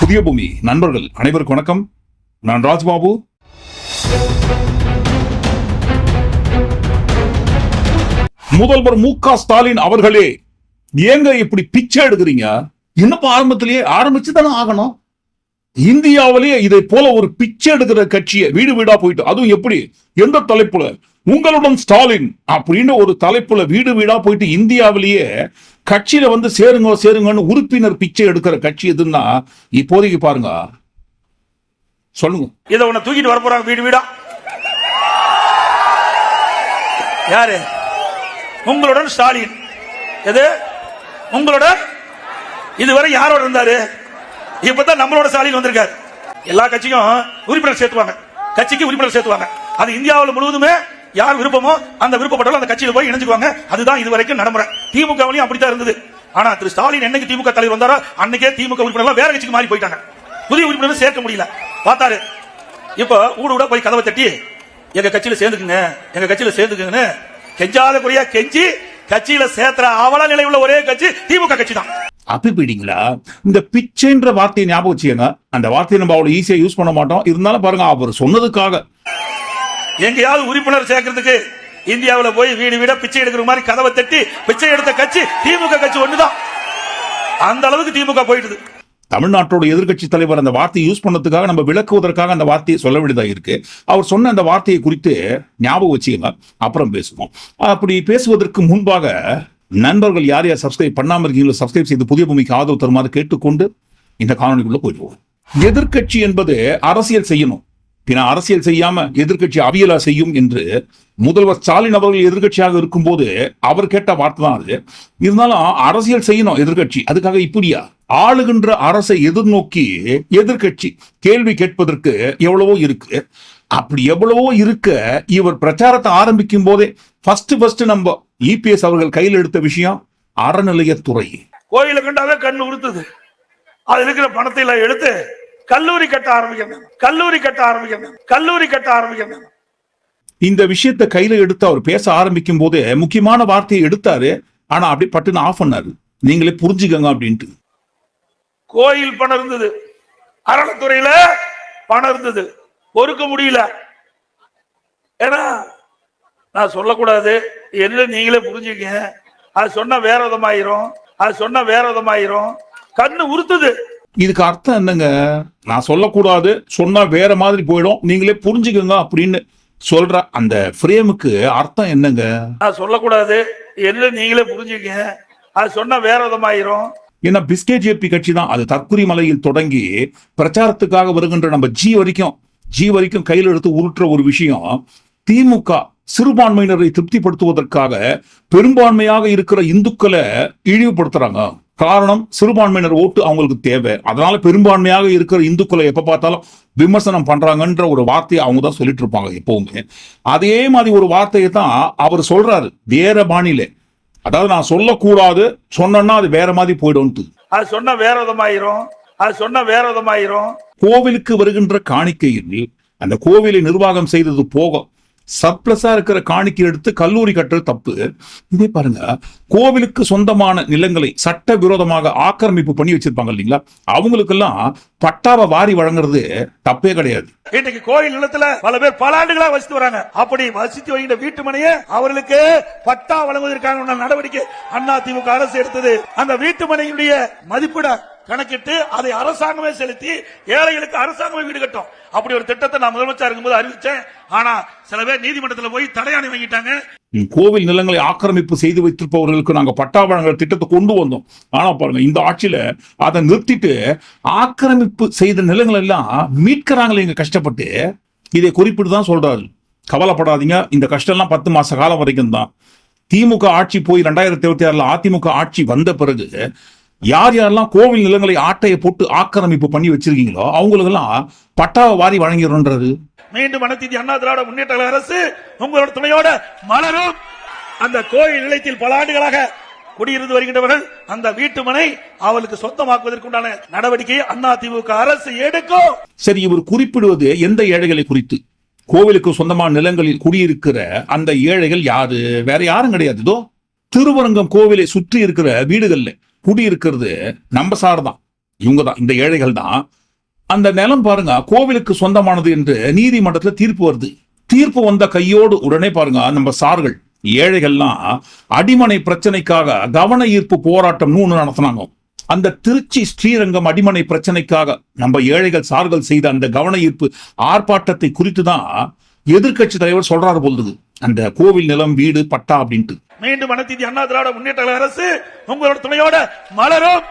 புதிய பூமி நண்பர்கள் அனைவருக்கும் வணக்கம். நான் ராஜ்பாபு. முதல்வர் மு க ஸ்டாலின் அவர்களே ஏங்க இப்படி பிச்சை எடுக்கிறீங்க? என்னப்பா ஆரம்பத்திலேயே ஆரம்பிச்சு தானே ஆகணும். இந்தியாவிலேயே இதை போல ஒரு பிச்சை எடுக்கிற கட்சியை வீடு வீடா போயிட்டு அதுவும் எப்படி? எந்த தலைப்புல? உங்களுடன் ஸ்டாலின் அப்படின்னு ஒரு தலைப்புல வீடு வீடா போயிட்டு இந்தியாவிலேயே கட்சியில வந்து சேருங்க சேருங்கன்னு உறுப்பினர் பிச்சை எடுக்கிற கட்சி எதுன்னா இப்போதைக்கு பாருங்க. சொல்லுங்க. இதை உன்னை தூக்கிட்டு வர போறாங்க வீடு வீடா. யாரு? உங்களுடன் ஸ்டாலின். எது? உங்களுடன்? இதுவரை யாரோட இருந்தாரு? இப்பதான் நம்மளோட சாலையில் வந்திருக்காரு. எல்லா கட்சியும் உறுப்பினர் சேர்த்துவாங்க. கட்சிக்கு உறுப்பினர் சேர்த்துவாங்க. அது இந்தியாவில் முழுவதுமே யார் விருப்பமோ அந்த விருப்பப்பட்டாலும் அந்த கட்சியில் போய் இணைஞ்சுக்குவாங்க. அதுதான் இது வரைக்கும் நடைமுறை. திமுகவிலையும் அப்படித்தான் இருந்தது. ஆனா திரு ஸ்டாலின் என்னைக்கு திமுக தலைவர் வந்தாரோ அன்னைக்கே திமுக உறுப்பினர்லாம் வேற கட்சிக்கு மாறி போயிட்டாங்க. புதிய உறுப்பினர் சேர்க்க முடியல. பார்த்தாரு. இப்போ ஊடு ஊட போய் கதவை தட்டி எங்க கட்சியில சேர்ந்துக்குங்க எங்க கட்சியில சேர்ந்துக்குங்கன்னு கெஞ்சாத குறையா கெஞ்சி கட்சியில சேர்த்துற அவல நிலை உள்ள ஒரே கட்சி திமுக கட்சி தான் அப்பி போயிட்டீங்களா? இந்த பிச்சைன்ற வார்த்தையை ஞாபகம் வச்சுக்கங்க. அந்த வார்த்தையை நம்ம அவ்வளவு ஈஸியா யூஸ் பண்ண மாட்டோம். இருந்தாலும் பாருங்க அவர் சொன்னதுக்காக. எங்கேயாவது உறுப்பினர் சேர்க்கறதுக்கு இந்தியாவுல போய் வீடு வீட பிச்சை எடுக்கிற மாதிரி கதவை தட்டி பிச்சை எடுத்த கட்சி திமுக கட்சி ஒண்ணுதான். அந்த அளவுக்கு திமுக போயிடுது. தமிழ்நாட்டோட எதிர்க்கட்சி தலைவர் அந்த வார்த்தையை யூஸ் பண்ணதுக்காக நம்ம விளக்குவதற்காக அந்த வார்த்தையை சொல்ல வேண்டியதா இருக்கு. அவர் சொன்ன அந்த வார்த்தையை குறித்து ஞாபகம் வச்சுக்கங்க. அப்புறம் பேசுவோம். அப்படி பேசுவதற்கு முன்பாக நண்பர்கள் யார் யார் சப்ஸ்கிரைப் பண்ணாமல் இருக்கீங்களோ சப்ஸ்கிரைப் செய்து புதிய பூமிக்கு ஆதரவு தருமாறு கேட்டுக்கொண்டு இந்த காணொலிக்குள்ள போயிடுவோம் எதிர்க்கட்சி என்பது அரசியல் செய்யணும். பின்ன அரசியல் செய்யாம எதிர்க்கட்சி அவியலா செய்யும் என்று முதல்வர் ஸ்டாலின் அவர்கள் எதிர்கட்சியாக இருக்கும்போது அவர் கேட்ட வார்த்தை தான் அது. இருந்தாலும் அரசியல் செய்யணும் எதிர்க்கட்சி. அதுக்காக இப்படியா? ஆளுகின்ற அரசை எதிர்நோக்கி எதிர்கட்சி கேள்வி கேட்பதற்கு எவ்வளவோ இருக்கு. அப்படி எவ்வளவோ இருக்க இவர் பிரச்சாரத்தை ஆரம்பிக்கும் போதே ஃபர்ஸ்ட் ஃபர்ஸ்ட் நம்ம இபிஎஸ் அவர்கள் கையில் எடுத்த விஷயம் அறநிலையத்துறை. கோயில கண்டாவே கண்ணு உறுத்துது. அது இருக்கிற பணத்தை எல்லாம் எடுத்து கல்லூரி கட்ட ஆரம்பிக்கணும். கல்லூரி கட்ட ஆரம்பிக்கணும். கல்லூரி கட்ட ஆரம்பிக்கணும். இந்த விஷயத்தை கையில எடுத்து அவர் பேச ஆரம்பிக்கும் போது முக்கியமான வார்த்தையை எடுத்தாரு. ஆனா அப்படியே பட்டுன்னு ஆஃப் பண்ணாரு. நீங்களே புரிஞ்சுக்கங்க அப்படின்ட்டு. கோயில் பணம் இருந்தது. அறநிலைத்துறையில பணம் இருந்தது. பொறுக்க முடியல. ஏன்னா நான் சொல்லக்கூடாது. என்ன நீங்களே புரிஞ்சுக்கங்க. அது சொன்னா வேற விதமாயிரும். அது சொன்னா வேற விதமாயிரும். கண்ணு உறுத்துது. இதுக்கு அர்த்தம் என்னங்க? நான் சொல்லக்கூடாது சொன்னா வேற மாதிரி போயிடும். நீங்களே புரிஞ்சுக்கங்க அப்படின்னு சொல்ற அந்த ஃப்ரேமுக்கு அர்த்தம் என்னங்க? நான் சொல்லக்கூடாது. என்ன நீங்களே புரிஞ்சுக்கங்க. அது சொன்னா வேற விதமாயிரும். ஏன்னா பிஸ்கெட் ஜேபி கட்சி தான். அது தற்குறி மலையில் தொடங்கி பிரச்சாரத்துக்காக வருகின்ற நம்ம ஜி வரைக்கும் ஜி வரைக்கும் கையில் எடுத்து உருட்டுற ஒரு விஷயம். திமுக சிறுபான்மையினரை திருப்திப்படுத்துவதற்காக பெரும்பான்மையாக இருக்கிற இந்துக்களை இழிவுபடுத்துறாங்க. காரணம் சிறுபான்மையினர் ஓட்டு அவங்களுக்கு தேவை. அதனால பெரும்பான்மையாக இருக்கிற இந்துக்களை எப்ப பார்த்தாலும் விமர்சனம் பண்றாங்கன்ற ஒரு வார்த்தையை அவங்க தான் சொல்லிட்டு இருப்பாங்க எப்பவுமே. அதே மாதிரி ஒரு வார்த்தையை தான் அவர் சொல்றாரு வேற பாணியில அதாவது நான் சொல்லக்கூடாது சொன்னேன்னா அது வேற மாதிரி போயிடும்ட்டு. அது சொன்னா வேற விதமாயிரும். அது சொன்னா வேற விதமாயிரும். கோவிலுக்கு வருகின்ற காணிக்கையில் அந்த கோவிலை நிர்வாகம் செய்தது போக சப்ளஸா இருக்கிற காணிக்கை எடுத்து கல்லூரி கட்டுறது தப்பு. இதே பாருங்க கோவிலுக்கு சொந்தமான நிலங்களை சட்ட விரோதமாக ஆக்கிரமிப்பு பண்ணி வச்சிருப்பாங்க இல்லைங்களா? அவங்களுக்கெல்லாம் பட்டாவை வாரி வழங்குறது தப்பே கிடையாது. இன்னைக்கு கோயில் நிலத்துல பல பேர் பல ஆண்டுகளா வசித்து வராங்க. அப்படி வசித்து வருகின்ற வீட்டு மனையை அவர்களுக்கு பட்டா வழங்குவதற்கான நடவடிக்கை அண்ணா திமுக அரசு எடுத்தது. அந்த வீட்டு மனையினுடைய மதிப்பிட கணக்கிட்டு அதை அரசாங்கமே செலுத்தி ஏழைகளுக்கு அரசாங்கமே வீடு கட்டும். அப்படி ஒரு திட்டத்தை நான் முதலமைச்சர் இருக்கும்போது அறிவிச்சேன். ஆனா சில பேர் நீதிமன்றத்தில் போய் தடையாணி வாங்கிட்டாங்க. கோவில் நிலங்களை ஆக்கிரமிப்பு செய்து வைத்திருப்பவர்களுக்கு நாங்க பட்டா வழங்குற திட்டத்தை கொண்டு வந்தோம். ஆனா பாருங்க இந்த ஆட்சியில அதை நிறுத்திட்டு ஆக்கிரமிப்பு செய்த நிலங்கள் எல்லாம் மீட்கிறாங்களே இங்க கஷ்டப்பட்டு. இதை குறிப்பிட்டு தான் சொல்றாரு. கவலைப்படாதீங்க இந்த கஷ்டம் எல்லாம் பத்து மாச காலம் வரைக்கும் தான். திமுக ஆட்சி போய் ரெண்டாயிரத்தி இருபத்தி ஆறுல அதிமுக ஆட்சி வந்த பிறகு யார் யாரெல்லாம் கோவில் நிலங்களை ஆட்டையை போட்டு ஆக்கிரமிப்பு பண்ணி வச்சிருக்கீங்களோ அவங்களுக்கெல்லாம் பட்டாவை வாரி வழங்கிடும்ன்றது மீண்டும் அனைத்து அண்ணா திராவிட முன்னேற்ற அரசு உங்களோட துணையோட மலரும் அந்த கோயில் நிலையத்தில் பல ஆண்டுகளாக குடியிருந்து வருகின்றவர்கள் அந்த வீட்டு மனை அவளுக்கு சொந்தமாக்குவதற்குண்டான நடவடிக்கையை அண்ணா திமுக அரசு எடுக்கும். சரி இவர் குறிப்பிடுவது எந்த ஏழைகளை குறித்து? கோவிலுக்கு சொந்தமான நிலங்களில் குடியிருக்கிற அந்த ஏழைகள் யாரு? வேற யாரும் கிடையாது. இதோ திருவரங்கம் கோவிலை சுற்றி இருக்கிற வீடுகள்ல. குடியிருக்கிறது நம்ம சார் தான். இவங்க தான் இந்த ஏழைகள் தான். அந்த நிலம் பாருங்க கோவிலுக்கு சொந்தமானது என்று நீதிமன்றத்தில் தீர்ப்பு வருது. தீர்ப்பு வந்த கையோடு உடனே பாருங்க நம்ம சார்கள் ஏழைகள்லாம் அடிமனை பிரச்சனைக்காக கவன ஈர்ப்பு போராட்டம்னு ஒன்று நடத்தினாங்க. அந்த திருச்சி ஸ்ரீரங்கம் அடிமனை பிரச்சனைக்காக நம்ம ஏழைகள் சார்கள் செய்த அந்த கவன ஈர்ப்பு ஆர்ப்பாட்டத்தை குறித்து தான் எதிர்க்கட்சி தலைவர் சொல்றாரு பொழுது அந்த கோவில் நிலம் வீடு பட்டா அப்படின்ட்டு. மீண்டும் அனைத்து அண்ணா திராவிட முன்னேற்ற அரசு உங்களோட துணையோட மலரும்.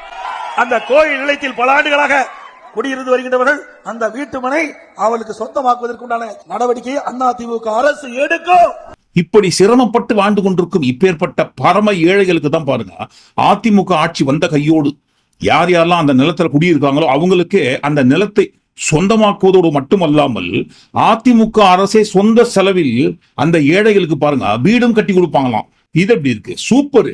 அந்த கோயில் நிலையத்தில் பல ஆண்டுகளாக குடியிருந்து வருகின்றவர்கள் அந்த வீட்டு மனை அவளுக்கு சொந்தமாக்குவதற்குண்டான நடவடிக்கையை அண்ணா திமுக அரசு எடுக்கும். இப்படி சிரமப்பட்டு வாழ்ந்து கொண்டிருக்கும் இப்பேற்பட்ட பரம ஏழைகளுக்கு தான் பாருங்க அதிமுக ஆட்சி வந்த கையோடு யார் யாரெல்லாம் அந்த நிலத்துல குடியிருக்காங்களோ அவங்களுக்கு அந்த நிலத்தை சொந்தமாக்குவதோடு மட்டுமல்லாமல் அதிமுக அரசே சொந்த செலவில் அந்த ஏழைகளுக்கு பாருங்க வீடும் கட்டி கொடுப்பாங்களாம். இது எப்படி இருக்கு? சூப்பர்.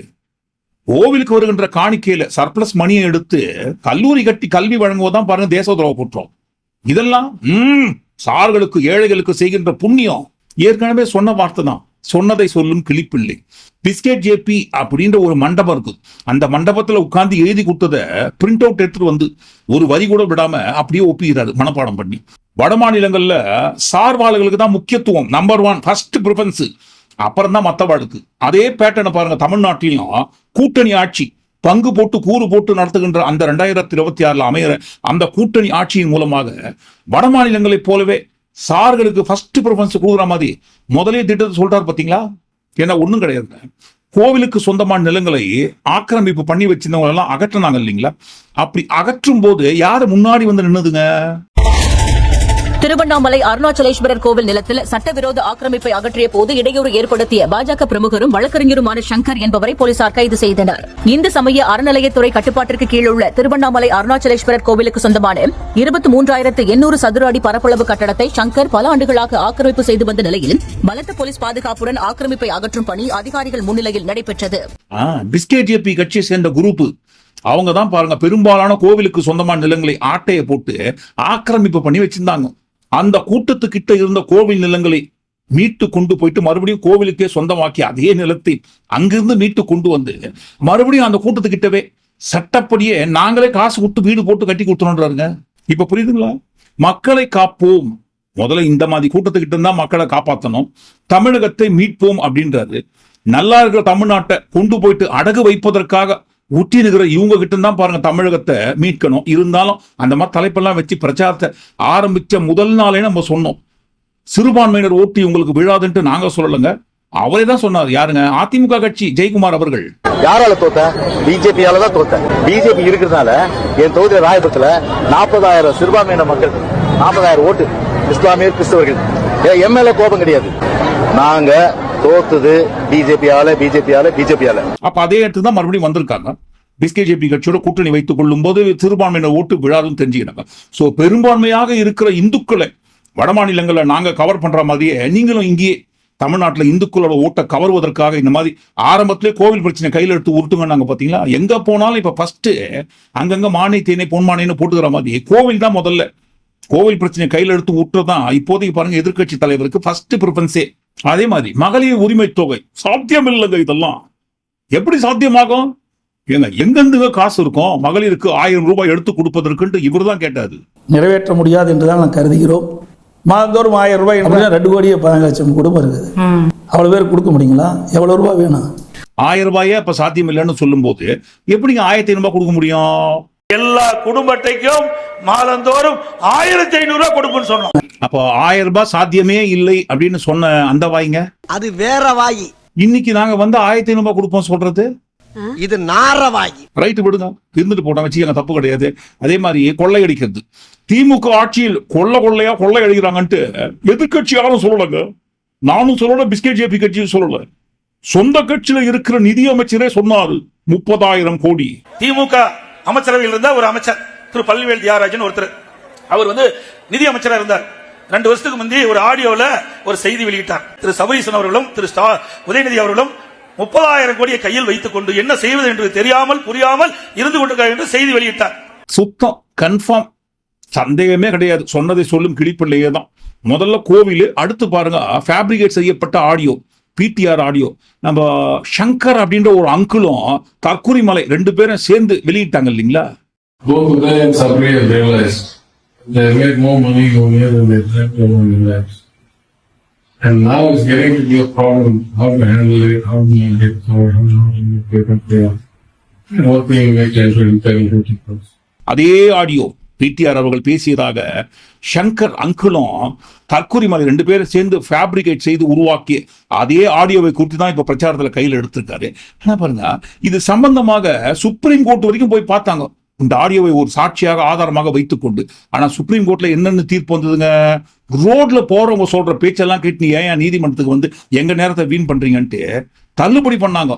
கோவிலுக்கு வருகின்ற காணிக்கையில சர்ப்ளஸ் மணியை எடுத்து கல்லூரி கட்டி கல்வி வழங்குவதான் பாருங்க தேச துரோக குற்றம். இதெல்லாம் உம் சார்களுக்கு ஏழைகளுக்கு செய்கின்ற புண்ணியம். ஏற்கனவே சொன்ன வார்த்தை தான் சொன்னதை சொல்லும் கிளிப்பிள்ளை. பிஸ்கெட் ஜேபி அப்படின்ற ஒரு மண்டபம் இருக்கு. அந்த மண்டபத்துல உட்காந்து எழுதி கொடுத்தத பிரிண்ட் அவுட் எடுத்துட்டு வந்து ஒரு வரி கூட விடாம அப்படியே ஒப்பிக்கிறாரு மனப்பாடம் பண்ணி. வட மாநிலங்களில் சார்பாளர்களுக்கு தான் முக்கியத்துவம் நம்பர் ஒன் ஃபர்ஸ்ட் ப்ரிஃபரன்ஸ் அப்புறம் தான் மத்தவாளுக்கு அதே பேட்டர்னை பாருங்க தமிழ்நாட்டிலையும் கூட்டணி ஆட்சி பங்கு போட்டு கூறு போட்டு நடத்துகின்ற அந்த ரெண்டாயிரத்தி இருபத்தி ஆறுல அமைகிற அந்த கூட்டணி ஆட்சியின் மூலமாக வட மாநிலங்களைப் போலவே சார்களுக்கு ஃபர்ஸ்ட் ப்ரிஃபரன்ஸ் கொடுக்குற மாதிரி முதலே திட்டத்தை சொல்றாரு பார்த்தீங்களா ஏன்னா ஒன்றும் கிடையாது. கோவிலுக்கு சொந்தமான நிலங்களை ஆக்கிரமிப்பு பண்ணி வச்சிருந்தவங்க எல்லாம் அகற்றினாங்க இல்லைங்களா? அப்படி அகற்றும் போது யார் முன்னாடி வந்து நின்னுதுங்க? திருவண்ணாமலை அருணாச்சலேஸ்வரர் கோவில் நிலத்தில் சட்டவிரோத ஆக்கிரமிப்பை அகற்றிய போது இடையூறு ஏற்படுத்திய பாஜக பிரமுகரும் வழக்கறிஞருமான சங்கர் என்பவரை போலீசார் கைது செய்தனர். இந்து சமய அறநிலையத்துறை கட்டுப்பாட்டிற்கு கீழ் உள்ள திருவண்ணாமலை அருணாச்சலேஸ்வரர் கோவிலுக்கு சொந்தமான இருபத்தி மூன்றாயிரத்து எண்ணூறு சதுர அடி பரப்பளவு கட்டடத்தை சங்கர் பல ஆண்டுகளாக ஆக்கிரமிப்பு செய்து வந்த நிலையில் பலத்த போலீஸ் பாதுகாப்புடன் ஆக்கிரமிப்பை அகற்றும் பணி அதிகாரிகள் முன்னிலையில் நடைபெற்றது. ஆ, கட்சியை சேர்ந்த குரூப் அவங்க தான் பாருங்க பெரும்பாலான கோவிலுக்கு சொந்தமான நிலங்களை ஆட்டையை போட்டு ஆக்கிரமிப்பு பண்ணி வச்சிருந்தாங்க. அந்த கூட்டத்துக்கிட்ட இருந்த கோவில் நிலங்களை மீட்டு கொண்டு போயிட்டு மறுபடியும் கோவிலுக்கே சொந்தமாக்கி அதே நிலத்தை அங்கிருந்து மீட்டு கொண்டு வந்து மறுபடியும் அந்த கூட்டத்துக்கிட்டவே சட்டப்படியே நாங்களே காசு கொடுத்து வீடு போட்டு கட்டி கொடுத்துறோன்றாருங்க. இப்ப புரியுதுங்களா? மக்களை காப்போம். முதல்ல இந்த மாதிரி கூட்டத்துக்கிட்ட இருந்தா மக்களை காப்பாற்றணும் தமிழகத்தை மீட்போம் அப்படின்றாரு. நல்லா இருக்கிற தமிழ்நாட்டை கொண்டு போயிட்டு அடகு வைப்பதற்காக ஊட்டி இருக்கிற இவங்க கிட்ட தான் பாருங்க தமிழகத்தை மீட்கணும். இருந்தாலும் அந்த மாதிரி தலைப்பெல்லாம் வச்சு பிரச்சாரத்தை ஆரம்பிச்ச முதல் நாளே நம்ம சொன்னோம். சிறுபான்மையினர் ஓட்டு உங்களுக்கு விழாதுன்ட்டு நாங்க சொல்லலைங்க. அவரே தான் சொன்னார். யாருங்க? அதிமுக கட்சி ஜெயக்குமார் அவர்கள். யாரால தோத்த? பிஜேபியால தான் தோத்த. பிஜேபி இருக்கிறதுனால என் தொகுதி ராயபுரத்துல நாற்பதாயிரம் சிறுபான்மையின மக்கள் நாற்பதாயிரம் ஓட்டு இஸ்லாமியர் கிறிஸ்தவர்கள். எம்எல்ஏ கோபம் கிடையாது. நாங்க தோத்தது பிஜேபியால பிஜேபியால பிஜேபியால. அப்ப அதே இடத்துக்கு தான் மறுபடியும் வந்திருக்காங்க. பிஸ்கேஜேபி கட்சியோட கூட்டணி வைத்துக் கொள்ளும் போது சிறுபான்மையினர் ஓட்டு விழாதுன்னு தெரிஞ்சுக்கிறாங்க சோ பெரும்பான்மையாக இருக்கிற இந்துக்களை வட மாநிலங்கள்ல நாங்க கவர் பண்ற மாதிரியே நீங்களும் இங்கேயே தமிழ்நாட்டில் இந்துக்களோட ஓட்டை கவர்வதற்காக இந்த மாதிரி ஆரம்பத்திலே கோவில் பிரச்சனை கையில் எடுத்து உருட்டுங்கன்னாங்க பார்த்தீங்களா எங்கே போனாலும் இப்போ ஃபஸ்ட்டு அங்கங்கே மானை தேனை பொன்மானைன்னு போட்டுக்கிற மாதிரி கோவில் தான் முதல்ல. கோவில் பிரச்சனை கையில் எடுத்து விட்டுறதான் இப்போதைக்கு பாருங்க எதிர்க்கட்சி தலைவருக்கு ஃபர்ஸ்ட் ப்ரிஃபரன்ஸே அதே மாதிரி மகளிர் உரிமை தொகை. சாத்தியம் இல்லைங்க இதெல்லாம். எப்படி சாத்தியமாகும்? ஏங்க எங்கெந்துங்க காசு இருக்கும் மகளிருக்கு ஆயிரம் ரூபாய் எடுத்து கொடுப்பதற்குன்ட்டு இவர் தான் கேட்டாரு. நிறைவேற்ற முடியாது என்றுதான் நான் கருதுகிறோம். மாதந்தோறும் ஆயிரம் ரூபாய் ரெண்டு கோடியே பதினாலு லட்சம் குடும்பம் இருக்குது அவ்வளோ பேர் கொடுக்க முடியுங்களா? எவ்வளோ ரூபாய் வேணும்? ஆயிரம் ரூபாயே அப்ப சாத்தியம் இல்லைன்னு சொல்லும்போது எப்படிங்க ஆயிரத்தி ஐநூறு ரூபாய் கொடுக்க முடியும்? எல்லா குடும்ப அட்டைக்கும் மாதந்தோறும் ஆயிரத்தி ஐநூறு ரூபாய் கொடுப்புன்னு சொன்னோம். அப்போ ஆயிரம் ரூபாய் சாத்தியமே இல்லை அப்படின்னு சொன்ன அந்த வாய்ங்க? அது வேற வாயி. இன்னைக்கு நாங்க வந்து ஆயிரத்தி ஐநூறு ரூபாய் கொடுப்போம் சொல்றது? இது நார வாயி. ரைட்டு விடுங்க. இருந்துட்டு போட்டோம் வச்சுக்கங்க தப்பு கிடையாது. அதே மாதிரி கொள்ளையடிக்கிறது திமுக ஆட்சியில் கொள்ள கொள்ளையா கொள்ளை அடிக்கிறாங்கன்ட்டு எதிர்க்கட்சி யாரும் சொல்லலைங்க. நானும் சொல்லல பிஸ்கெட் ஜேபி கட்சியும் சொல்லல. சொந்த கட்சியில இருக்கிற நிதி அமைச்சரே சொன்னாரு முப்பதாயிரம் கோடி. திமுக அமைச்சரவையில் இருந்த ஒரு அமைச்சர். திரு பள்ளிவேல் தியாகராஜன் ஒருத்தர். அவர் வந்து நிதி அமைச்சராக இருந்தார். ரெண்டு வருஷத்துக்கு முந்தி ஒரு ஆடியோல ஒரு செய்தி வெளியிட்டார். திரு சபரீசன் அவர்களும் திரு ஸ்டா உதயநிதி அவர்களும் முப்பதாயிரம் கோடியை கையில் வைத்துக் கொண்டு என்ன செய்வது என்று தெரியாமல் புரியாமல் இருந்து கொண்டிருக்கிறார் என்று செய்தி வெளியிட்டார். சுத்தம் கன்ஃபார்ம் சந்தேகமே கிடையாது. சொன்னதை சொல்லும் கிளிப்பிள்ளையே தான். முதல்ல கோவில் அடுத்து பாருங்க ஃபேப்ரிகேட் செய்யப்பட்ட ஆடியோ பிடிஆர் ஆடியோ நம்ம சங்கர் அப்படின்ற ஒரு அங்கிளும் கற்குரி மலை ரெண்டு பேரும் சேர்ந்து வெளியிட்டாங்க இல்லைங்களா made in. And now it's getting to be a problem, how to handle it, how to make it, how how to make paper clear. And what we make 10, 20, 10, 50 crores. அதே ஆடியோ பிடிஆர் அவர்கள் பேசியதாக சங்கர் அங்கிளும் தற்கொலை மலை ரெண்டு பேரும் சேர்ந்து fabricate செய்து உருவாக்கி அதே ஆடியோவை குறித்து தான் இப்போ பிரச்சாரத்துல கையில் எடுத்திருக்காரு. என்ன பாருங்க இது சம்பந்தமாக சுப்ரீம் கோர்ட் வரைக்கும் போய் பார்த்தாங்க. இந்த ஆடியோவை ஒரு சாட்சியாக ஆதாரமாக வைத்துக்கொண்டு. ஆனா சுப்ரீம் கோர்ட்ல என்னென்ன தீர்ப்பு வந்ததுங்க? ரோட்ல போறவங்க சொல்ற பேச்செல்லாம் கேட்டு நீ ஏன் நீதிமன்றத்துக்கு வந்து எங்க நேரத்தை வீண் பண்றீங்கன்ட்டு தள்ளுபடி பண்ணாங்க.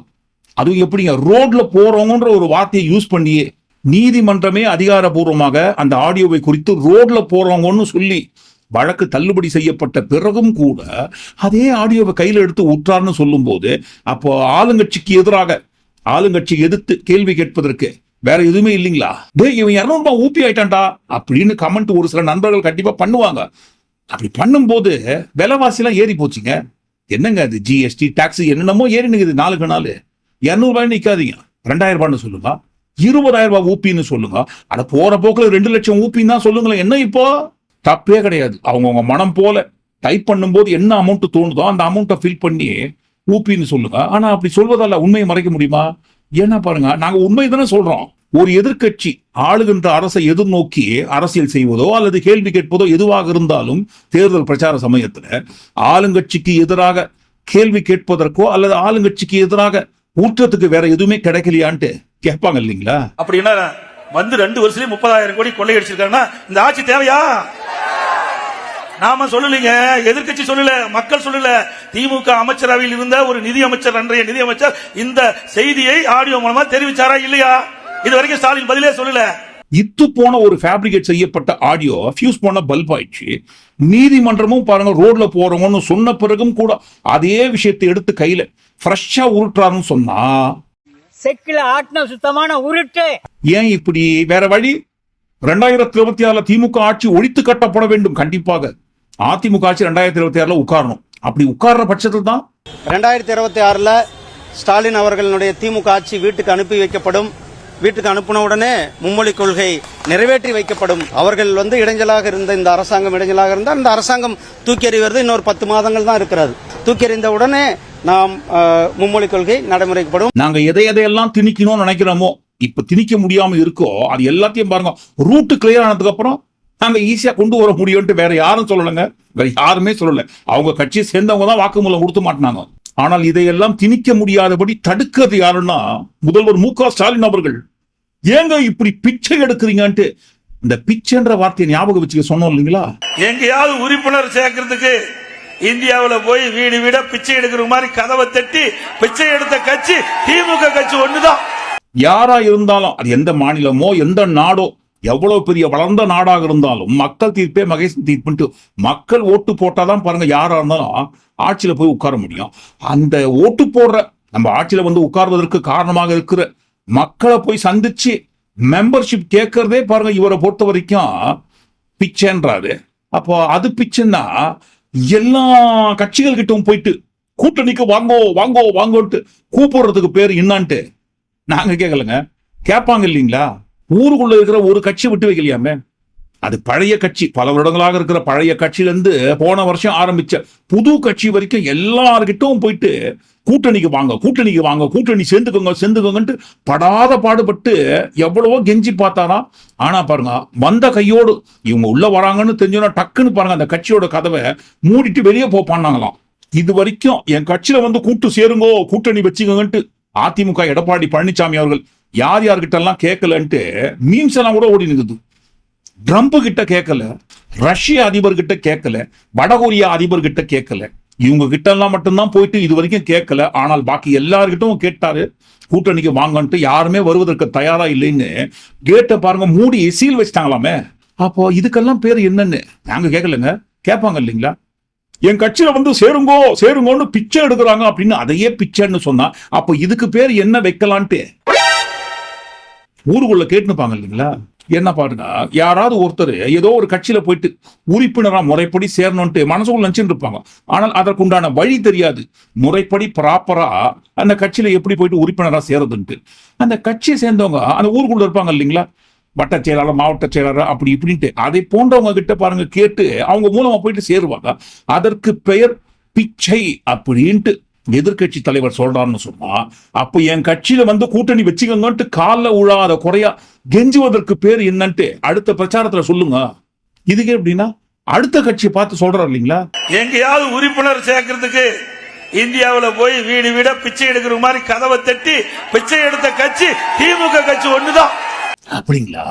அதுவும் எப்படிங்க? ரோட்ல போறவங்கன்ற ஒரு வார்த்தையை யூஸ் பண்ணி நீதிமன்றமே அதிகாரபூர்வமாக அந்த ஆடியோவை குறித்து ரோட்ல போறவங்கன்னு சொல்லி வழக்கு தள்ளுபடி செய்யப்பட்ட பிறகும் கூட அதே ஆடியோவை கையில் எடுத்து உற்றார்னு சொல்லும்போது அப்போ ஆளுங்கட்சிக்கு எதிராக ஆளுங்கட்சி எதிர்த்து கேள்வி கேட்பதற்கு வேற எதுவுமே இல்லைங்களா? டேய் இவன் இரநூறுபா ஊப்பி ஆயிட்டான்டா? அப்படின்னு கமெண்ட் ஒரு சில நண்பர்கள் கண்டிப்பா பண்ணுவாங்க. அப்படி பண்ணும்போது விலைவாசிலாம் ஏறி போச்சுங்க. என்னங்க அது ஜிஎஸ்டி டாக்ஸ் என்னென்னமோ ஏறி நிற்குது நாளுக்கு நாள். இரநூறுபாய்னு நிற்காதீங்க ரெண்டாயிரம் ரூபான்னு சொல்லுமா? இருபதாயிரம் ரூபாய் ஊப்பின்னு சொல்லுங்க. அட போற போக்குல ரெண்டு லட்சம் ஊப்பின்னு தான் சொல்லுங்களேன். என்ன இப்போ? தப்பே கிடையாது. அவங்கவுங்க மனம் போல. டைப் பண்ணும்போது என்ன அமௌண்ட் தோணுதோ அந்த அமௌண்ட்டை ஃபில் பண்ணி ஊப்பின்னு சொல்லுங்க. ஆனா அப்படி சொல்வதால உண்மையை மறைக்க முடியுமா? ஏன்னா பாருங்க நாங்க உண்மை தானே சொல்றோம். ஒரு எதிர்க்கட்சி ஆளுகின்ற அரசை எதிர்நோக்கி அரசியல் செய்வதோ அல்லது கேள்வி கேட்பதோ எதுவாக இருந்தாலும் தேர்தல் பிரச்சார சமயத்துல ஆளுங்கட்சிக்கு எதிராக கேள்வி கேட்பதற்கோ அல்லது ஆளுங்கட்சிக்கு எதிராக ஊற்றத்துக்கு வேற எதுவுமே கிடைக்கலையான்ட்டு கேட்பாங்க இல்லைங்களா? அப்படின்னா வந்து ரெண்டு வருஷத்துலயும் முப்பதாயிரம் கோடி கொள்ளையடிச்சிருக்காங்கன்னா இந்த ஆட்சி தேவையா? நாம சொல்லலீங்க. எதிர்க்கட்சி சொல்லல மக்கள் சொல்லல. திமுக அமைச்சரவையில் இருந்த ஒரு நிதி அமைச்சர் அன்றைய நிதி அமைச்சர் இந்த செய்தியை ஆடியோ மூலமா தெரிவிச்சாரா இல்லையா? இது வரைக்கும் ஸ்டாலின் பதிலே சொல்லல. இத்து போன ஒரு ஃபேப்ரிகேட் செய்யப்பட்ட ஆடியோ ஃபியூஸ் போன பல்ப் ஆயிடுச்சு. நீதிமன்றமும் பாருங்க ரோட்ல போறவங்கன்னு சொன்ன பிறகும் கூட அதே விஷயத்தை எடுத்து கையில ஃப்ரெஷ்ஷா உருட்டுறாருன்னு சொன்னா செக்கில ஆட்டின சுத்தமான உருட்டு. ஏன் இப்படி? வேற வழி? ரெண்டாயிரத்தி இருபத்தி ஆறுல திமுக ஆட்சி ஒழித்து கட்டப்பட வேண்டும் கண்டிப்பாக. அதிமுக ஆட்சி ரெண்டாயிரத்தி இருபத்தி ஆறுல உட்காரணும். அப்படி உட்கார்ற பட்சத்தில் தான் ரெண்டாயிரத்தி இருபத்தி ஆறுல ஸ்டாலின் அவர்களுடைய திமுக ஆட்சி வீட்டுக்கு அனுப்பி வைக்கப்படும். வீட்டுக்கு அனுப்பின உடனே மும்மொழி கொள்கை நிறைவேற்றி வைக்கப்படும். அவர்கள் வந்து இடைஞ்சலாக இருந்த இந்த அரசாங்கம் இடைஞ்சலாக இருந்தால் இந்த அரசாங்கம் தூக்கி எறிவது இன்னொரு பத்து மாதங்கள் தான் இருக்கிறது. தூக்கி எறிந்த உடனே நாம் அஹ், மும்மொழி கொள்கை நடைமுறைக்கப்படும். நாங்க எதை எதையெல்லாம் திணிக்கணும்னு நினைக்கிறோமோ இப்ப திணிக்க முடியாம இருக்கோ அது எல்லாத்தையும் பாருங்க. ரூட்டு கிளியர் ஆனதுக்கு அப்புறம் நாங்க ஈஸியா கொண்டு வர முடியும்ட்டு வேற யாரும் சொல்லலைங்க. வேற யாருமே சொல்லல. அவங்க கட்சியை சேர்ந்தவங்க தான் வாக்குமூலம் கொடுத்து மாட்டினாங்க. ஆனால் இதையெல்லாம் திணிக்க முடியாதபடி தடுக்கிறது யாருன்னா முதல்வர் மு க ஸ்டாலின் அவர்கள். ஏங்க இப்படி பிச்சை எடுக்கிறீங்கன்ட்டு இந்த பிச்சைன்ற வார்த்தையை ஞாபகம் வச்சுக்க சொன்னோம் இல்லைங்களா? எங்கேயாவது உறுப்பினர் சேர்க்கறதுக்கு இந்தியாவுல போய் வீடு வீட பிச்சை எடுக்கிற மாதிரி கதவை தட்டி பிச்சை எடுத்த கட்சி திமுக கட்சி ஒண்ணுதான். யாரா இருந்தாலும் அது எந்த மாநிலமோ எந்த நாடோ எவ்வளவு பெரிய வளர்ந்த நாடாக இருந்தாலும் மக்கள் தீர்ப்பே மகேஷ் தீர்ப்புன்ட்டு மக்கள் ஓட்டு போட்டாதான் பாருங்க யாரா இருந்தாலும் ஆட்சியில போய் உட்கார முடியும். அந்த ஓட்டு போடுற நம்ம ஆட்சியில வந்து உட்கார்வதற்கு காரணமாக இருக்கிற மக்களை போய் சந்திச்சு மெம்பர்ஷிப் கேட்கறதே பாருங்க இவரை பொறுத்த வரைக்கும் பிச்சைன்றாரு. அப்போ அது பிச்சைன்னா எல்லா கட்சிகள் கிட்டவும் போயிட்டு கூட்டணிக்கு வாங்கோ வாங்கோ வாங்கோன்ட்டு கூப்பிடுறதுக்கு பேர் என்னான்ட்டு நாங்க கேட்கலங்க கேட்பாங்க இல்லைங்களா? ஊருக்குள்ள இருக்கிற ஒரு கட்சி விட்டு வைக்கலையாமே? அது பழைய கட்சி. பல வருடங்களாக இருக்கிற பழைய கட்சியிலேருந்து போன வருஷம் ஆரம்பிச்ச புது கட்சி வரைக்கும் எல்லார்கிட்டும் போயிட்டு கூட்டணிக்கு வாங்க கூட்டணிக்கு வாங்க கூட்டணி சேர்ந்துக்கோங்க சேர்ந்துக்கோங்கன்ட்டு படாத பாடுபட்டு எவ்வளவோ கெஞ்சி பார்த்தாராம் ஆனா பாருங்க வந்த கையோடு இவங்க உள்ள வராங்கன்னு தெரிஞ்சோன்னா டக்குன்னு பாருங்க அந்த கட்சியோட கதவை மூடிட்டு வெளியே போப்பானாங்களாம் இது வரைக்கும் என் கட்சியில வந்து கூட்டு சேருங்கோ கூட்டணி வச்சுக்கோங்கன்ட்டு அதிமுக எடப்பாடி பழனிசாமி அவர்கள் யார் யார்கிட்ட எல்லாம் கேட்கலன்ட்டு மீம்ஸ் எல்லாம் கூட ஓடி நிற்குது ட்ரம்ப் கிட்ட கேட்கல ரஷ்ய அதிபர்கிட்ட கேட்கல வடகொரியா அதிபர்கிட்ட கேட்கல. இவங்க கிட்ட எல்லாம் மட்டும்தான் போயிட்டு இது வரைக்கும் கேட்கல. ஆனால் பாக்கி எல்லார்கிட்டும் கேட்டாரு கூட்டணிக்கு வாங்கன்ட்டு யாருமே வருவதற்கு தயாரா இல்லைன்னு. கேட்டை பாருங்க மூடி சீல் வச்சிட்டாங்களாமே. அப்போ இதுக்கெல்லாம் பேர் என்னன்னு? நாங்க கேட்கலங்க. கேட்பாங்க இல்லைங்களா? என் கட்சியில வந்து சேருங்கோ சேருங்கோன்னு பிச்சை எடுக்கிறாங்க அப்படின்னு அதையே பிச்சைன்னு சொன்னா அப்போ இதுக்கு பேர் என்ன வைக்கலான்ட்டு? ஊருக்குள்ள கேட்டுப்பாங்க இல்லைங்களா? என்ன பாருங்க யாராவது ஒருத்தர் ஏதோ ஒரு கட்சியில போயிட்டு உறுப்பினரா முறைப்படி சேரணும்ட்டு மனசுக்குள்ள நினைச்சுட்டு இருப்பாங்க. ஆனால் அதற்குண்டான வழி தெரியாது. முறைப்படி ப்ராப்பரா அந்த கட்சியில எப்படி போயிட்டு உறுப்பினரா சேருதுன்ட்டு. அந்த கட்சியை சேர்ந்தவங்க அந்த ஊருக்குள்ள இருப்பாங்க இல்லைங்களா? வட்ட செயலாளர் மாவட்ட செயலாளர் அப்படி இப்படின்ட்டு. அதை போன்றவங்க கிட்ட பாருங்க கேட்டு அவங்க மூலமா போயிட்டு சேருவாங்க. அதற்கு பெயர் பிச்சை அப்படின்ட்டு. எதிர்க்கட்சி தலைவர் சொல்றாருன்னு சொன்னா அப்ப என் கட்சியில வந்து கூட்டணி வச்சுக்கோங்கன்ட்டு காலில் உழாத குறையா கெஞ்சுவதற்கு பேர் என்னன்ட்டு அடுத்த பிரச்சாரத்துல சொல்லுங்க. இதுக்கு எப்படின்னா அடுத்த கட்சியை பார்த்து சொல்றாரு இல்லைங்களா? எங்கேயாவது உறுப்பினர் சேர்க்கறதுக்கு இந்தியாவுல போய் வீடு வீட பிச்சை எடுக்கிற மாதிரி கதவை தட்டி பிச்சை எடுத்த கட்சி திமுக கட்சி ஒண்ணுதான். அப்படிங்களா?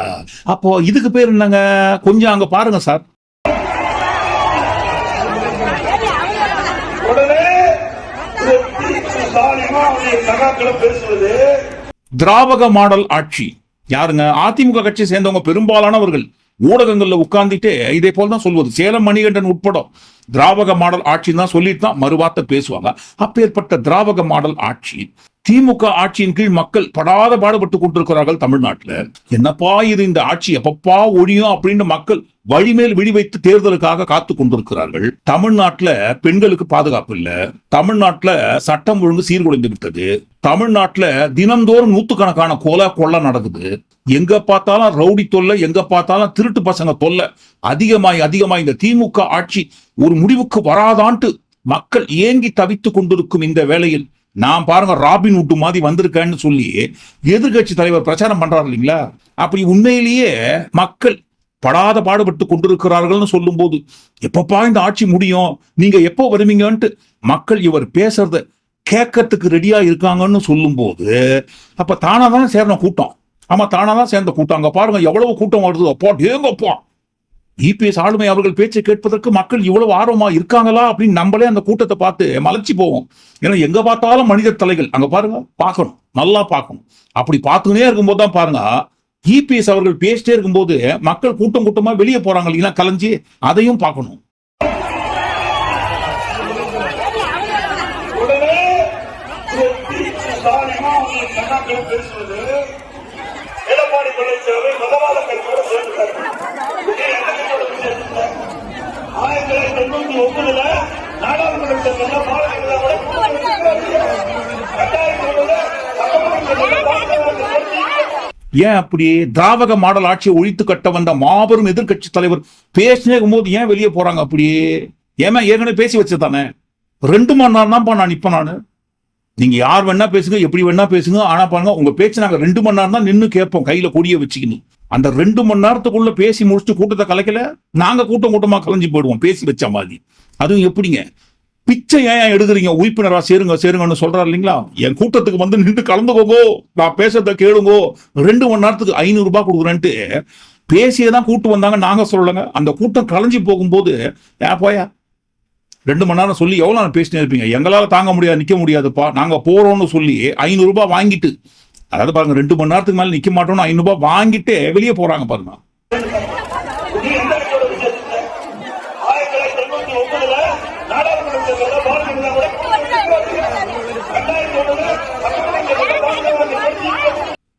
அப்போ இதுக்கு பேர் என்னங்க? கொஞ்சம் அங்க பாருங்க சார். திராவக மாடல் ஆட்சி. யாருங்க? அதிமுக கட்சி சேர்ந்தவங்க பெரும்பாலானவர்கள். ஊடகங்கள்ல உட்கார்ந்துட்டு இதே போல் தான் சொல்வது. சேலம் மணிகண்டன் உட்பட திராவக மாடல் ஆட்சின்னு தான் சொல்லிட்டு தான் மறுவார்த்தை பேசுவாங்க. அப்பேற்பட்ட திராவக மாடல் ஆட்சி. திமுக ஆட்சியின் கீழ் மக்கள் படாத பாடுபட்டு கொண்டிருக்கிறார்கள் தமிழ்நாட்டுல. என்னப்பா இது இந்த ஆட்சி? எப்பப்பா ஒழியும் அப்படின்னு மக்கள் வழிமேல் விழி வைத்து தேர்தலுக்காக காத்து கொண்டிருக்கிறார்கள். தமிழ்நாட்டுல பெண்களுக்கு பாதுகாப்பு இல்ல. தமிழ்நாட்டுல சட்டம் ஒழுங்கு சீர்குலைந்து விட்டது. தமிழ்நாட்டுல தினந்தோறும் நூத்துக்கணக்கான கொலை கொள்ளை நடக்குது. எங்க பார்த்தாலும் ரவுடி தொல்லை எங்க பார்த்தாலும் திருட்டு பசங்க தொல்லை. அதிகமாய் அதிகமாய் இந்த திமுக ஆட்சி ஒரு முடிவுக்கு வராதான்ட்டு மக்கள் ஏங்கி தவித்துக் கொண்டிருக்கும் இந்த வேளையில் நான் பாருங்க ராபின் உட்டு மாதிரி வந்திருக்கேன்னு சொல்லி எதிர்க்கட்சி தலைவர் பிரச்சாரம் பண்றாரு இல்லைங்களா? அப்படி உண்மையிலேயே மக்கள் படாத பாடுபட்டு கொண்டிருக்கிறார்கள்னு சொல்லும்போது எப்பப்பா இந்த ஆட்சி முடியும்? நீங்க எப்போ வருவீங்கன்ட்டு மக்கள் இவர் பேசுறத கேட்கறதுக்கு ரெடியா இருக்காங்கன்னு சொல்லும்போது அப்ப தானா தானே சேர்ந்த கூட்டம். ஆமா தானா தான் சேர்ந்த கூட்டம். அங்க பாருங்க எவ்வளவு கூட்டம் வருது? அப்பா டேங்கப்பா. இபிஎஸ் ஆளுமை அவர்கள் பேச்சை கேட்பதற்கு மக்கள் இவ்வளவு ஆர்வமா இருக்காங்களா அப்படின்னு நம்மளே அந்த கூட்டத்தை பார்த்து மலைச்சு போவோம். ஏன்னா எங்க பார்த்தாலும் மனித தலைகள். அங்க பாருங்க பார்க்கணும். நல்லா பார்க்கணும். அப்படி பார்த்துக்கிட்டே இருக்கும்போது தான் பாருங்க இபிஎஸ் அவர்கள் பேசிட்டே இருக்கும்போது மக்கள் கூட்டம் கூட்டமா வெளியே போறாங்க இல்லைங்களா கலைஞ்சு அதையும் பார்க்கணும். எடப்பாடி பழனிசாமி மதவாத கட்சியோட சேர்ந்துட்டாரு. ஆயிரத்தி தொள்ளாயிரத்தி தொண்ணூத்தி ஒன்பதுல நாடாளுமன்ற தேர்தலில் ஏன் அப்படி திராவக மாடல் ஆட்சியை ஒழித்து கட்ட வந்த மாபெரும் எதிர்க்கட்சி தலைவர் பேசினே இருக்கும்போது ஏன் வெளியே போறாங்க அப்படியே? ஏமா ஏற்கனவே பேசி வச்சதானே? ரெண்டு மணி நேரம் தான்ப்பா நான் இப்ப நான். நீங்க யார் வேணா பேசுங்க எப்படி வேணா பேசுங்க ஆனா பாருங்க உங்க பேச்சு நாங்க ரெண்டு மணி நேரம் தான் நின்னு கேட்போம் கையில கொடிய வச்சுக்கின்னு. அந்த ரெண்டு மணி நேரத்துக்குள்ள பேசி முடிச்சுட்டு கூட்டத்தை கலைக்கல நாங்க கூட்டம் கூட்டமா கலைஞ்சு போயிடுவோம் பேசி வச்ச மாதிரி. அதுவும் எப்படிங்க? பிச்சை ஏன் எடுக்கிறீங்க? உறுப்பினரா சேருங்க சேருங்கன்னு சொல்றாரு இல்லைங்களா? என் கூட்டத்துக்கு வந்து நின்று கலந்துக்கோங்கோ நான் பேசுறத கேளுங்கோ. ரெண்டு மணி நேரத்துக்கு ஐநூறு ரூபாய் கொடுக்குறேன்ட்டு பேசியே தான் கூட்டு வந்தாங்க நாங்க சொல்லலைங்க. அந்த கூட்டம் கலைஞ்சு போகும்போது ஏன் போயா? ரெண்டு மணி நேரம் சொல்லி எவ்வளவு நான் பேசினே இருப்பீங்க? எங்களால தாங்க முடியாது நிக்க முடியாதுப்பா. நாங்க போறோம்னு சொல்லி ஐநூறு ரூபாய் வாங்கிட்டு அதாவது பாருங்க ரெண்டு மணி நேரத்துக்கு மேல நிக்க மாட்டோம்னு ஐநூறு ரூபாய் வாங்கிட்டு வெளியே போறாங்க பாருங்க.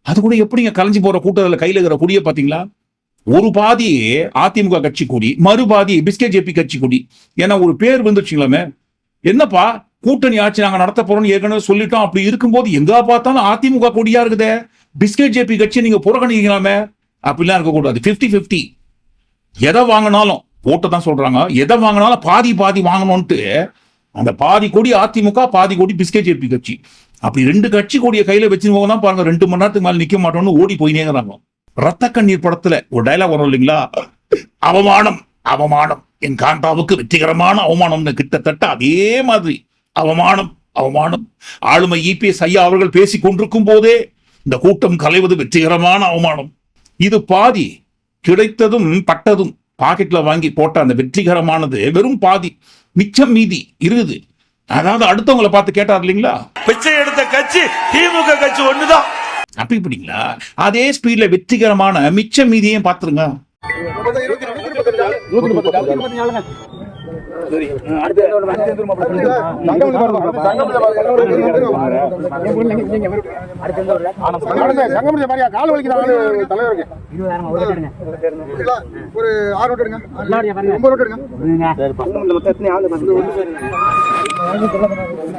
அது கூட எப்படிங்க கலைஞ்சு போற கூட்டத்தில் கையில இருக்கிற கொடியை பாத்தீங்களா? ஒரு பாதி அதிமுக கட்சி கொடி மறுபாதி பிஸ்கெட் ஜேபி கட்சி கொடி. ஏன்னா ஒரு பேர் வந்துச்சுங்களாமே என்னப்பா? கூட்டணி ஆட்சி நாங்க நடத்த போறோம்னு ஏற்கனவே சொல்லிட்டோம். அப்படி இருக்கும்போது எங்க பார்த்தாலும் அதிமுக கொடியா இருக்குதே. பிஸ்கெட் ஜேபி கட்சி நீங்க புறக்கணிக்கலாமே. அப்படிலாம் இருக்கக்கூடாது. 50 50 எதை வாங்கினாலும் ஓட்டை தான் சொல்றாங்க. எதை வாங்கினாலும் பாதி பாதி வாங்கணும்ட்டு அந்த பாதி கொடி அதிமுக பாதி கொடி பிஸ்கெட் ஜேபி கட்சி. அப்படி ரெண்டு கட்சி கொடிய கையில வச்சுன்னு தான் பாருங்க ரெண்டு மணி நேரத்துக்கு மேலே நிக்க மாட்டோம்னு ஓடி போயினேங்கிறாங்க ரத்த கண்ணீர் படத்துல ஒரு டைலாக் வரும் இல்லைங்களா? அவமானம் அவமானம். என் காந்தாவுக்கு வெற்றிகரமான அவமானம்னு கிட்டத்தட்ட அதே மாதிரி. அவமானம் அவமானம் ஆளுமை இபிஎஸ் ஐயா அவர்கள் பேசிக் கொண்டிருக்கும் போதே இந்த கூட்டம் கலைவது வெற்றிகரமான அவமானம் இது பாதி கிடைத்ததும் பட்டதும் பாக்கெட்ல வாங்கி போட்ட அந்த வெற்றிகரமானது வெறும் பாதி மிச்சம் மீதி இருக்குது அதாவது அடுத்தவங்களை பார்த்து கேட்டார் இல்லைங்களா பிச்சை எடுத்த கட்சி திமுக கட்சி ஒண்ணுதான் அப்படி இப்படிங்களா அதே ஸ்பீட்ல வெற்றிகரமான மிச்ச மீதியையும் பார்த்துருங்க ஒரு ஆறு ரோட்டு எடுங்க ஒன்பது ரோட்டு எடுங்க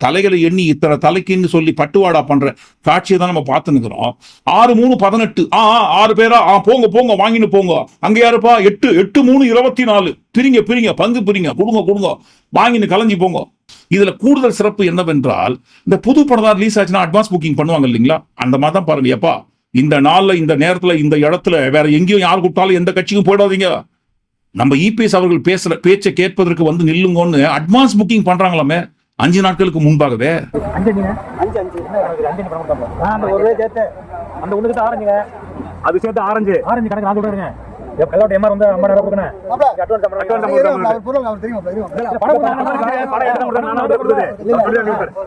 தலைகளை எண்ணி இத்தனை தலைக்குன்னு சொல்லி பட்டுவாடா பண்ற காட்சியை தான் நம்ம பார்த்துக்கிறோம் ஆறு மூணு பதினெட்டு. ஆ ஆ, ஆறு பேரா? ஆ போங்க போங்க வாங்கின்னு போங்க. அங்க யாருப்பா? எட்டு எட்டு மூணு இருபத்தி நாலு பிரிங்க பிரிங்க பங்கு பிரிங்க. கொடுங்க கொடுங்க. வாங்கின்னு கலைஞ்சி போங்க. இதுல கூடுதல் சிறப்பு என்னவென்றால் இந்த புது படம் தான் ரிலீஸ் ஆச்சுன்னா அட்வான்ஸ் புக்கிங் பண்ணுவாங்க இல்லைங்களா? அந்த மாதிரி தான் பாருங்க. எப்பா இந்த நாள்ல இந்த நேரத்துல இந்த இடத்துல வேற எங்கேயும் யார் கூப்பிட்டாலும் எந்த கட்சிக்கும் போயிடாதீங்க. நம்ம இபிஎஸ் அவர்கள் பேசுற பேச்சை கேட்பதற்கு வந்து நில்லுங்கன்னு அட்வான்ஸ் புக்கிங் பண்றாங்களாமே. அஞ்சு நாட்களுக்கு முன்பாகவே அது சேர்த்து ஆரஞ்சு. ஆரஞ்சு கணக்கு நான் சொல்றேங்க. எல்லாரோட எம்ஆர் வந்து ஐம்பது நேரம் கொடுக்கணும்?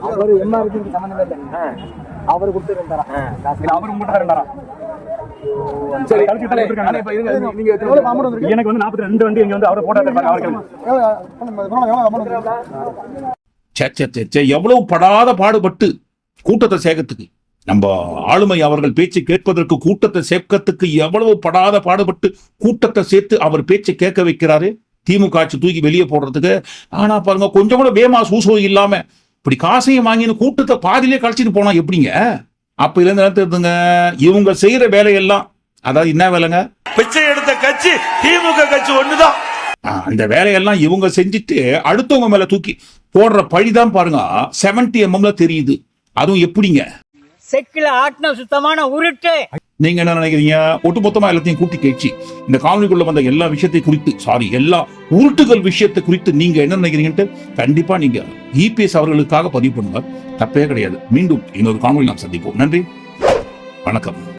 அவர் எம்ஆருக்கு சம்பந்தமே இல்லை. அவர் கொடுத்துருந்தாரா? அவர் உங்கள்கிட்ட எனக்கு வந்து நாற்பத்தி ரெண்டு வண்டி இங்க வந்து அவரை போட்டா அவருக்கு சேச்சே ச்சே, எவ்வளவு படாத பாடுபட்டு கூட்டத்தை சேர்க்கறதுக்கு. நம்ம ஆளுமை அவர்கள் பேச்சை கேட்பதற்கு கூட்டத்தை சேர்க்கறதுக்கு எவ்வளவு படாத பாடுபட்டு கூட்டத்தை சேர்த்து அவர் பேச்சை கேட்க வைக்கிறாரு. திமுக ஆட்சி தூக்கி வெளியே போடுறதுக்கு. ஆனா பாருங்க கொஞ்சம் கூட வேமா சூசோ இல்லாம இப்படி காசையும் வாங்கின்னு கூட்டத்தை பாதிலே கழிச்சிட்டு போனா எப்படிங்க? அப்ப இருந்து நடத்துறதுங்க இவங்க செய்யற வேலையெல்லாம் அதாவது என்ன வேலைங்க? பிச்சை எடுத்த கட்சி திமுக கட்சி ஒண்ணுதான். அந்த வேலையெல்லாம் இவங்க செஞ்சுட்டு அடுத்தவங்க மேல தூக்கி போடுற பழிதான் பாருங்க. 70 எம்எம்ல தெரியுது. அதுவும் எப்படிங்க? செக்கில ஆட்டின சுத்தமான உருட்டு. நீங்க என்ன நினைக்கிறீங்க? ஒட்டுமொத்தமா எல்லாத்தையும் கூட்டி கேட்சி. இந்த காணொலிக்குள்ள வந்த எல்லா விஷயத்தை குறித்து சாரி எல்லா உருட்டுகள் விஷயத்தை குறித்து நீங்க என்ன நினைக்கிறீங்கன்ட்டு கண்டிப்பா நீங்க இபிஎஸ் அவர்களுக்காக பதிவு பண்ணுங்க. தப்பே கிடையாது. மீண்டும் இன்னொரு காணொலி நாம் சந்திப்போம். நன்றி. வணக்கம்.